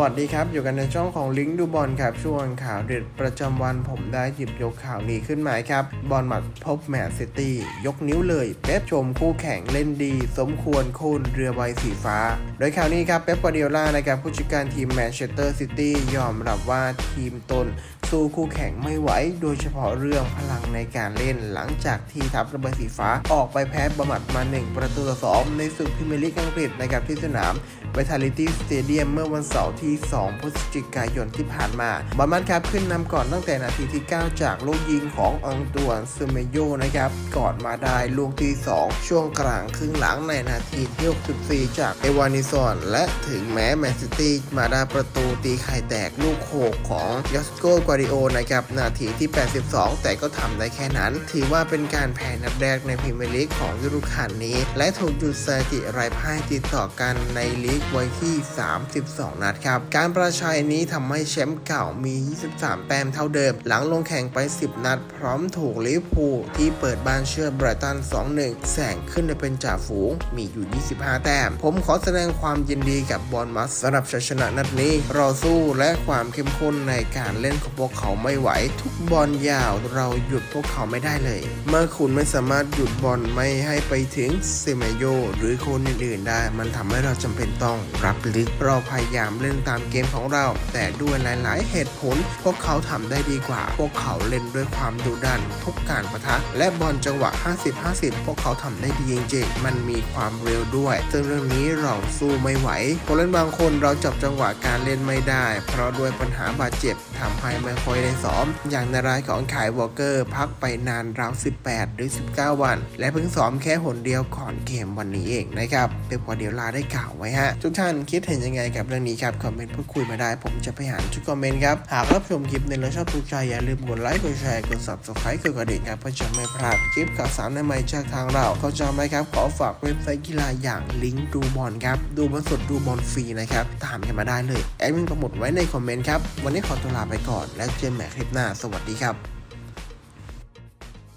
วัสดีครับ อยู่กันในช่องของลิงก์ดูบอลครับ ช่วงข่าวเด็ดประจำวันผมได้หยิบยกข่าวนี้ขึ้นมาครับ บอลหมัดพบแมนซิตี้ ยกนิ้วเลย เป๊ปชมคู่แข่งเล่นดี สมควรโค่นเรือใบสีฟ้า โดยข่าวนี้ครับ เป๊ปกวาร์ดิโอลานะครับผู้จัดการทีมแมนเชสเตอร์ซิตี้ยอมรับว่าทีมตนสู้คู่แข่งไม่ไหว โดยเฉพาะเรื่องพลังในการเล่นหลังจากที่ทัพระเบิดสีฟ้าออกไปแพ้บะหมัดมา 1 ประตูต่อสองในศึกพรีเมียร์ลีกอังกฤษนะครับที่สนาม Vitality Stadium เมื่อวันเสาร์ที่ 2 พฤศจิกายนที่ผ่านมาบอลมันครับขึ้นนำก่อนตั้งแต่นาทีที่ 9 จากลูกยิงของอังตวนซูเมโยนะครับก่อนมาได้ลูกที่ 2 ช่วงกลางครึ่งหลังในนาทีที่ 64 จากเอวานิซอนและถึงแม้แมนซิตี้มาได้ประตูตีไข่แตกลูกโขกของยอสโกกวาดิโอนะครับนาทีที่ 82 แต่ก็ทำได้แค่นั้น ถือว่าเป็นการแพ้นัดแรกในพรีเมียร์ลีกของฤดูกาลนี้ และถูกหยุดสถิติไร้พ่ายติดต่อกันในลีกไว้ที่ 32 นัดครับการประชัยนี้ทำให้แชมป์เก่ามี 23 แต้มเท่าเดิม หลังลงแข่งไป 10 นัด พร้อมถูกลิเวอร์พูลที่เปิดบ้านเชื่อไบรตัน 2-1แสงขึ้นไปเป็นจ่าฝูง มีอยู่ 25 แต้ม ผมขอแสดงความยินดีกับบอลมัสสำหรับชัยชนะนัดนี้ราสู้และความเข้มข้นในการเล่นของพวกเขาไม่ไหว ทุกบอลยาวเราหยุดพวกเขาไม่ได้เลย เมื่อคุณไม่สามารถหยุดบอลไม่ให้ไปถึงเซเมโยหรือคนอื่นๆได้ มันทำให้เราจำเป็นต้องรับลึกเราพยายามเล่นตามเกมของเรา แต่ด้วยหลาย ๆ เหตุผล พวกเขาทำได้ดีกว่า พวกเขาเล่นด้วยความดุดันทุกการประทะ และบอลจังหวะ 50-50 พวกเขาทำได้ดีจริงๆ มันมีความเร็วด้วย ซึ่งเรื่องนี้เราสู้ไม่ไหวผู้เล่นบางคนเราจับจังหวะการเล่นไม่ได้ เพราะด้วยปัญหาบาดเจ็บทำให้ไม่ค่อยได้ซ้อม อย่างในรายของขายวอลเกอร์ พักไปนานราว 18 หรือ 19 วัน และเพิ่งซ้อมแค่หนเดียวก่อนเกมวันนี้เองนะครับเป็นพอเดียวลาได้กล่าวไว้ฮะ ทุกท่านคิดเห็นยังไงกับเรื่องนี้ครับคอมเมนต์พูดคุยมาได้ ผมจะไปหาทุกคอมเมนต์ครับ หากรับชมคลิปในแล้วชอบถูกใจอย่าลืมกดไลค์กดแชร์กด subscribe กดกระดิ่งครับเพื่อจะไม่พลาดคลิปข่าวสารใหม่จากทางเราเขาจำไหมครับ ขอฝากเว็บไซต์กีฬาอย่างลิงก์ดูบอลครับดูบอลสดดูบอลฟรีนะครับตามกันมาได้เลยแอดมินปรโมทไว้ในคอมเมนต์ครับวันนี้ขอตัวลาไปก่อน แล้วเจอกันใหม่คลิปหน้าสวัสดีครับ